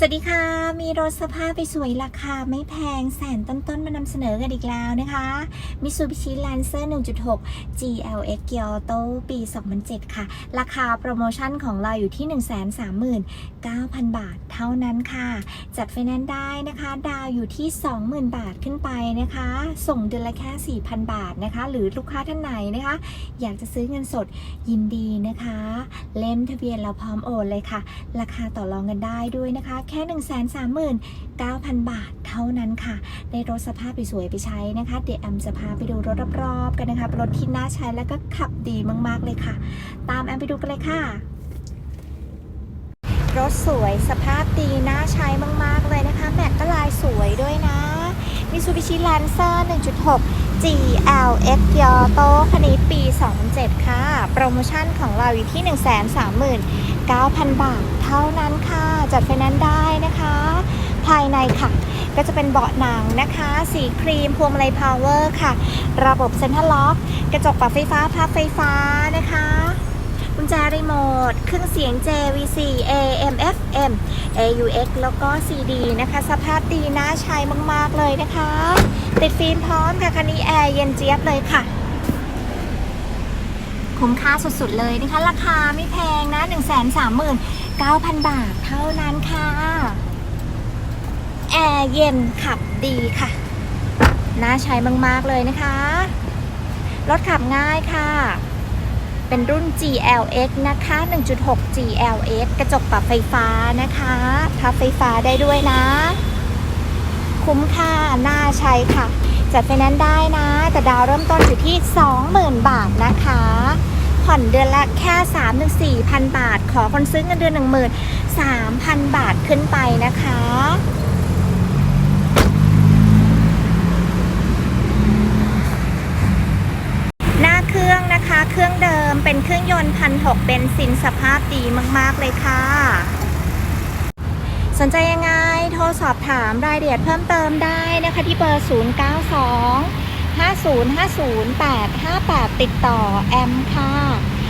สวัสดีค่ะ มีรถสภาพไปสวยราคาไม่แพงแสนต้นๆมานำเสนอกันอีกแล้วนะคะ Mitsubishi Lancer 1.6 GLX g i o t o ปี 2007 ค่ะ ราคาโปรโมชั่นของเราอยู่ที่ 139,000 บาทเท่านั้นค่ะ จัดไฟแนนซ์ได้ นะคะ ดาวอยู่ที่ 20,000 บาทขึ้นไปนะคะ ส่งเดือนละแค่ 4,000 บาทนะคะ หรือลูกค้าท่านไหนนะคะ อยากจะซื้อเงินสดยินดีนะคะ เล่มทะเบียนเราพร้อมโอนเลยค่ะ ราคาต่อรองกันได้ด้วยนะคะ แค่ 1 3 9 0 0 0 บาทเท่านั้นค่ะ ได้รถสภาพไปสวยๆไปใช้นะคะ เดี๋ยวแอมจะพาไปดูรถรอบๆกันนะคะ รถที่น่าใช้แล้วก็ขับดีมากๆเลยค่ะ ตามแอมไปดูกันเลยค่ะ รถสวยสภาพดีน่าใช้มากๆเลยนะคะ แม็กก็ลายสวยด้วยนะ Mitsubishi Lancer 1.6 GLX Kyoto คันนี้ปี 2007 ค่ะ โปรโมชั่นของเราอยู่ที่ 139,000 บาท เท่านั้นค่ะ จัดไฟแนนซ์ได้นะคะ ภายในค่ะ ก็จะเป็นเบาะหนังนะคะ สีครีมพวงมาลัยพาวเวอร์ค่ะ ระบบเซ็นทรัลล็อก กระจกปรับไฟฟ้าพับไฟฟ้านะคะกุญแจรีโมท เครื่องเสียง JVC AM AUX แล้วก็ CD นะคะ สภาพดีน่าใช้มาก ๆ เลยนะคะ ติดฟิล์มพร้อมค่ะ คันนี้แอร์เย็นเจี๊ยบเลยค่ะ คุ้มค่าสุด ๆ เลยนะคะ ราคาไม่แพงนะ 139,000 บาทเท่านั้นค่ะ แอร์เย็นขับดีค่ะ น่าใช้มาก ๆ เลยนะคะ รถขับง่ายค่ะ เป็นรุ่น GLX นะคะ 1.6 GLX กระจกปรับไฟฟ้านะคะพับไฟฟ้าได้ด้วยนะ คุ้มค่า น่าใช้ค่ะ จัดไฟแนนซ์ได้นะ แต่ดาวเริ่มต้นอยู่ที่ 20,000 บาทนะคะ ผ่อนเดือนละแค่ 3-4,000 บาท ขอคนซื้อเงินเดือน 13,000 บาทขึ้นไปนะคะ หน้าเครื่องนะคะ เครื่อง เป็นเครื่องยนต์พันหกเบนซินสภาพดีมาก ๆ เลยค่ะ สนใจยังไง โทรสอบถามรายละเอียดเพิ่มเติมได้นะคะที่เบอร์ 092 5050 858 ติดต่อแอมค่ะ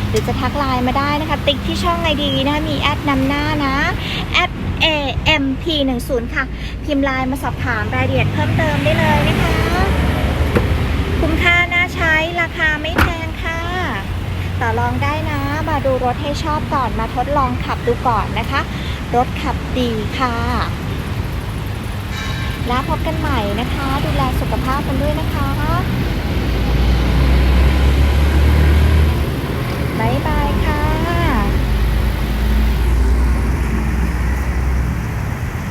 หรือจะทักไลน์มาได้นะคะ ติ๊กที่ช่องไอดีนะคะมีแอดนำหน้านะแอด AMP10 ค่ะ พิมพ์ไลน์มาสอบถามรายละเอียดเพิ่มเติมได้เลยนะคะ คุ้มค่าน่าใช้ราคาไม่แพง ต่อรองได้นะ มาดูรถให้ชอบก่อนมาทดลองขับดูก่อนนะคะ รถขับดีค่ะ แล้วพบกันใหม่นะคะ ดูแลสุขภาพกันด้วยนะคะบ๊ายบายค่ะ